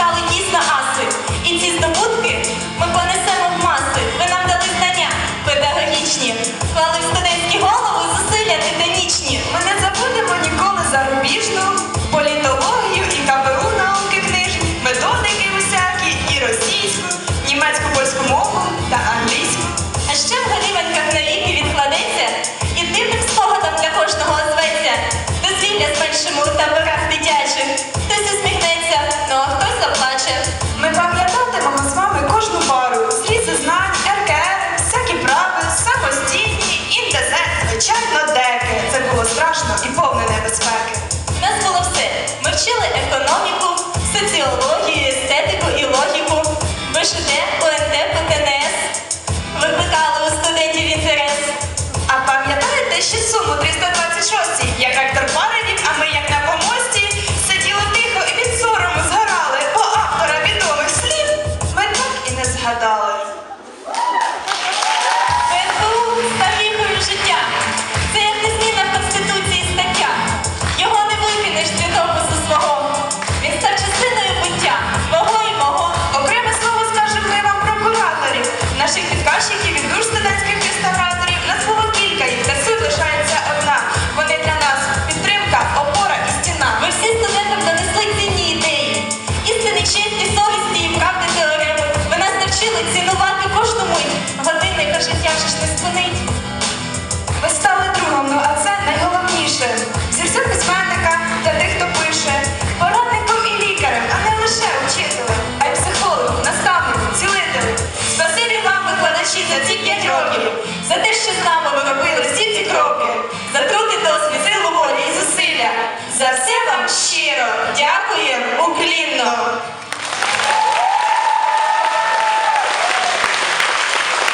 shall we give страшно і повне небезпеки. У нас було все. Ми вчили економіку, соціологію, естетику і логіку, БШД, ОНТ, ПТНС. Викликали у студентів інтерес. А пам'ятаєте ще суму 326, як актор